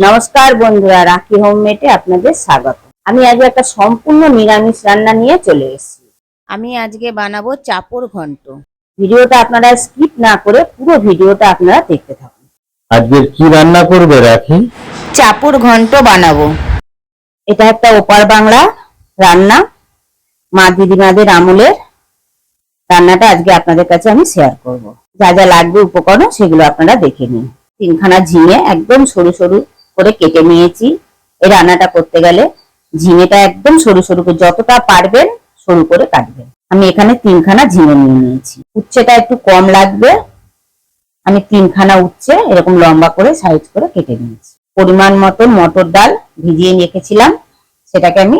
নমস্কার বন্ধুরা রাখি হোমমেটে আপনাদের স্বাগত। আমি আজকে একটা সম্পূর্ণ নিরামিষ রান্না নিয়ে চলে এসেছি। আমি আজকে বানাবো চাপড় ঘন্ট। ভিডিওটা আপনারা স্কিপ না করে পুরো ভিডিওটা আপনারা দেখতে থাকুন। আজকের কি রান্না করবে রাখি? চাপড় ঘন্ট বানাবো। এটা একটা ওপার বাংলা রান্না মা দিদিমাদের আমলের। রান্নাটা আজকে আপনাদের কাছে আমি শেয়ার করব। যা যা লাগবে উপকরণ সেগুলো আপনারা দেখে নিন। তিনখানা ঝিঙে একদম সরু সরু করে কেটে নিয়েছি। এই রান্নাটা করতে গেলে ঝিঙেটা একদম সরু সরু করে যতটা পারবেন সরু করে কাটবেন। আমি এখানে তিনখানা ঝিঙে নিয়ে নিয়েছি। উচ্ছেটা একটু কম লাগবে। আমি তিনখানা উচ্ছে এরকম লম্বা করে সাইজ করে কেটে নিয়েছি। পরিমাণ মতো মটর ডাল ভিজিয়ে রেখেছিলাম। সেটাকে আমি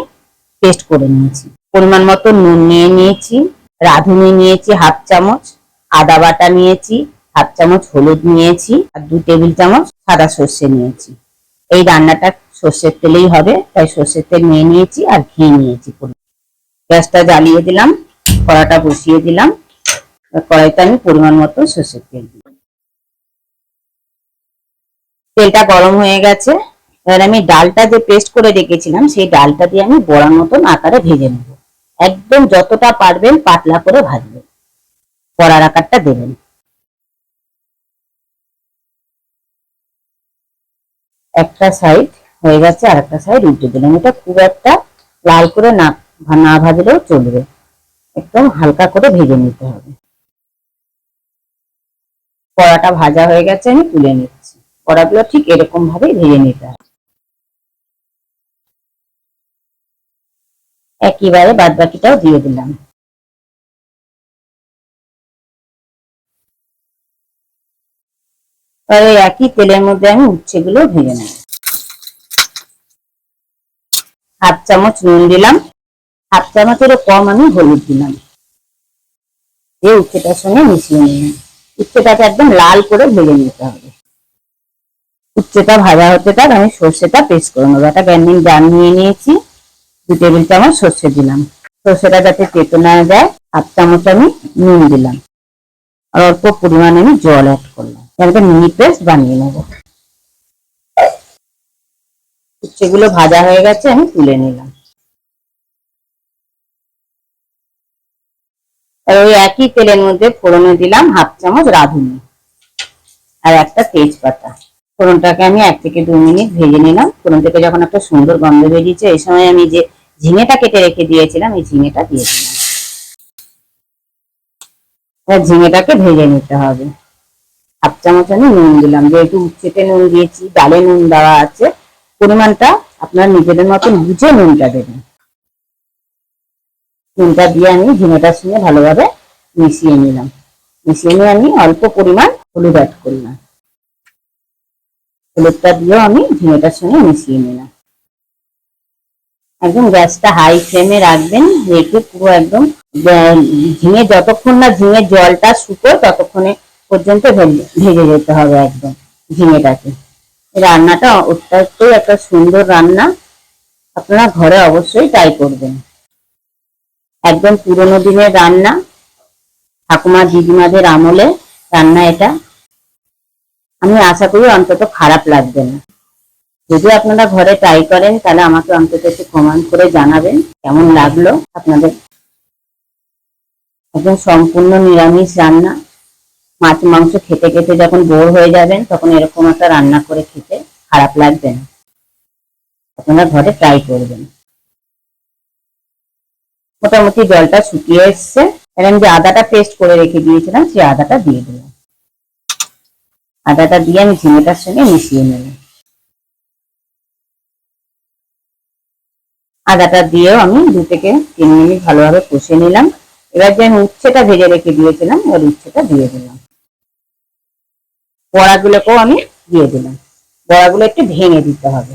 পেস্ট করে নিয়েছি। পরিমাণ মতো নুন নিয়ে নিয়েছি। রাঁধুনি নিয়েছি হাফ চামচ। আদা বাটা নিয়েছি, হাফ চামচ হলুদ নিয়েছি আর দু টেবিল চামচ সাদা সর্ষে নিয়েছি। এই রান্নাটা সর্ষের তেলেই হবে, তাই সর্ষের তেল নিয়ে নিয়েছি আর ঘি নিয়েছি গ্যাসটা জ্বালিয়ে দিলাম, কড়াটা বসিয়ে দিলাম কড়াইতে আমি পরিমাণ মতো সর্ষের তেল দিলাম। তেলটা গরম হয়ে গেছে, এবার আমি ডালটা যে পেস্ট করে রেখেছিলাম, সেই ডালটা দিয়ে আমি বড়ার মতন আকারে ভেজে নেব। একদম যতটা পারবেন পাতলা করে ভাজবেন। বড়ার আকারটা দেবেন। একটা সাইড হয়ে গেছে আর একটা সাইড উল্টে দিলাম। এটা খুব একটা লাল করে না না ভাজলেও চলবে। একদম হালকা করে ভেজে নিতে হবে। কড়াটা ভাজা হয়ে গেছে, আমি তুলে নিচ্ছি। কড়াগুলো ঠিক এরকম ভাবে ভেজে নিতে হবে। একইবারে বাদ বাকিটাও দিয়ে দিলাম। আর ওই একই তেলের মধ্যে আমি উচ্ছেগুলো ভেজে নেব। হাফ চামচ নুন দিলাম। হাফ চামচেরও কম আমি হলুদ দিলাম। দিয়ে উচ্ছেটার সঙ্গে মিশিয়ে নিলাম। উচ্ছেটাকে একদম লাল করে ভেজে নিতে হবে। উচ্ছেটা ভাজা হতে থাক, আমি সর্ষেটা পেস্ট করে নেব। একটা গ্যান্ডিং জার নিয়ে নিয়েছি। দু টেবিল চামচ সর্ষে দিলাম। সর্ষেটা যাতে তেতো না যায়, হাফ চামচ আমি নুন দিলাম। আর অল্প পরিমাণে আমি জল অ্যাড করলাম। একটা মিনি পেস্ট বানিয়ে নেব। উচ্ছেগুলো ভাজা হয়ে গেছে আমি তুলে নিলাম। আর ওই একই তেলের মধ্যে ফোড়নে দিলাম হাফ চামচ রাঁধুনি আর একটা তেজপাতা। ফোড়নটাকে আমি এক থেকে দু মিনিট ভেজে নিলাম। ফোড়ন থেকে যখন একটা সুন্দর গন্ধ বেরিয়েছে, এই সময় আমি যে ঝিঙেটা কেটে রেখে দিয়েছিলাম, এই ঝিঙেটা দিয়ে দিলাম। ঝিঙেটাকে ভেজে নিতে হবে। হাফ চামচ আমি নুন দিলাম, যেহেতু উচ্ছেতে নুন দিয়েছি, ডালে নুন দেওয়া আছে, পরিমাণটা আপনার নিজেদের মতন বুঝে নুনটা দেবেন। নুনটা দিয়ে আমি ঝিঙেটার সঙ্গে ভালোভাবে মিশিয়ে নিলাম। মিশিয়ে নিয়ে আমি অল্প পরিমাণ হলুদ অ্যাড করলাম। হলুদটা দিয়েও আমি ঝিঙেটার সঙ্গে মিশিয়ে নিলাম। একদম গ্যাসটা হাই ফ্লেমে রাখবেন রেখে পুরো একদম ঝিঙে যতক্ষণ না ঝিঙের জলটা শুকোয় ততক্ষণে পর্যন্ত ভেজে যেতে হবে একদম ঝিঙেটাকে রান্নাটা অত্যন্ত একটা সুন্দর রান্না। আপনারা ঘরে অবশ্যই ট্রাই করবেন। একদম পুরোনো দিনের রান্না। ঠাকুমা, দিদিমাদের আমলে রান্না এটা। আমি আশা করি অন্তত খারাপ লাগবে না। যদি আপনারা ঘরে ট্রাই করেন, তাহলে আমাকে অন্তত একটু কমেন্ট করে জানাবেন, কেমন লাগল আপনাদের। একদম সম্পূর্ণ নিরামিষ রান্না। মাছ, মাংস খেতে খেতে যখন বোর হয়ে যাবেন, তখন এরকম একটা রান্না করে খেতে খারাপ লাগবে না। আপনারা ঘরে ট্রাই করবেন। মোটামুটি জলটা শুকিয়ে এসছে। আমি যে আদাটা পেস্ট করে রেখে দিয়েছিলাম, সেই আদাটা দিয়ে দিলাম। আদাটা দিয়ে আমি ঝিঙেটার সঙ্গে মিশিয়ে নিলাম আদাটা দিয়েও আমি দু থেকে তিন মিনিট ভালোভাবে কষে নিলাম। এবার যে আমি উচ্ছেটা ভেজে রেখে দিয়েছিলাম, এবার উচ্ছেটা দিয়ে দিলাম। বড়াগুলোকেও আমি দিয়ে দিলাম। বড়াগুলো একটু ভেঙে দিতে হবে।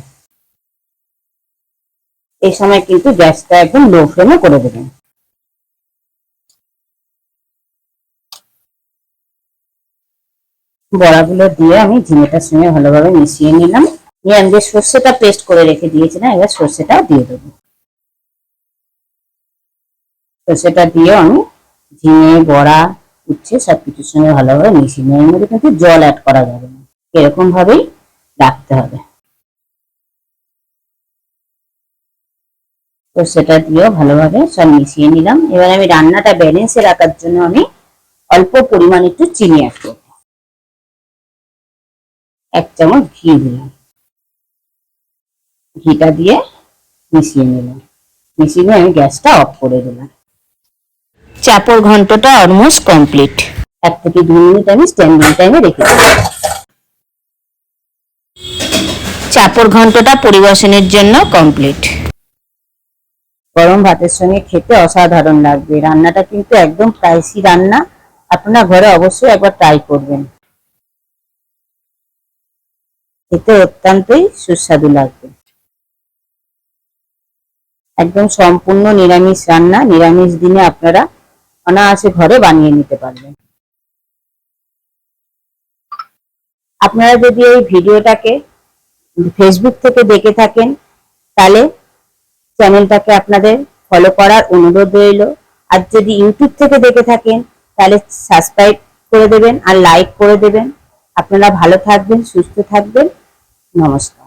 এই সময় কিন্তু গ্যাসটা একদম লো ফ্লেমে করে দেবেন। বড়াগুলো দিয়ে আমি ঝিঙেটার সঙ্গে ভালোভাবে মিশিয়ে নিলাম। নিয়ে আমি যে সর্ষেটা পেস্ট করে রেখে দিয়েছিলাম, এবার সর্ষেটাও দিয়ে দেবো। সর্ষেটা দিয়ে আমি ঝিঙে, বড়া উচ্ছে সবকিছুর সঙ্গে ভালোভাবে মিশিয়ে নেওয়ার মধ্যে কিন্তু জল অ্যাড করা যাবে না। এরকম ভাবেই রাখতে হবে। তো সেটা দিয়েও ভালোভাবে সব মিশিয়ে নিলাম। এবার আমি রান্নাটা ব্যালেন্সে রাখার জন্য আমি অল্প পরিমাণ একটু চিনি অ্যাড করব। এক চামচ ঘি দিলাম। ঘিটা দিয়ে মিশিয়ে নিলাম। মিশিয়ে আমি গ্যাসটা অফ করে দিলাম। চাপড় ঘন্টটা অলমোস্ট কমপ্লিট এক থেকে দুই মিনিট আমি স্ট্যান্ডিং টাইমে রেখে চাপড় ঘন্টটা পরিবেশনের জন্য কমপ্লিট গরম ভাতের সঙ্গে খেতে অসাধারণ লাগবে। রান্নাটা কিন্তু একদম স্পাইসি রান্না। আপনারা ঘরে অবশ্যই একবার ট্রাই করবেন। খেতে অত্যন্তই সুস্বাদু লাগবে। একদম সম্পূর্ণ নিরামিষ রান্না। নিরামিষ দিনে আপনারা অনায়াসে ঘরে বানিয়ে নিতে পারবেন। আপনারা যদি এই ভিডিওটাকে ফেসবুক থেকে দেখে থাকেন, তাহলে চ্যানেলটাকে আপনাদের ফলো করার অনুরোধ রইল। আর যদি ইউটিউব থেকে দেখে থাকেন, তাহলে সাবস্ক্রাইব করে দেবেন আর লাইক করে দেবেন। আপনারা ভালো থাকবেন, সুস্থ থাকবেন। নমস্কার।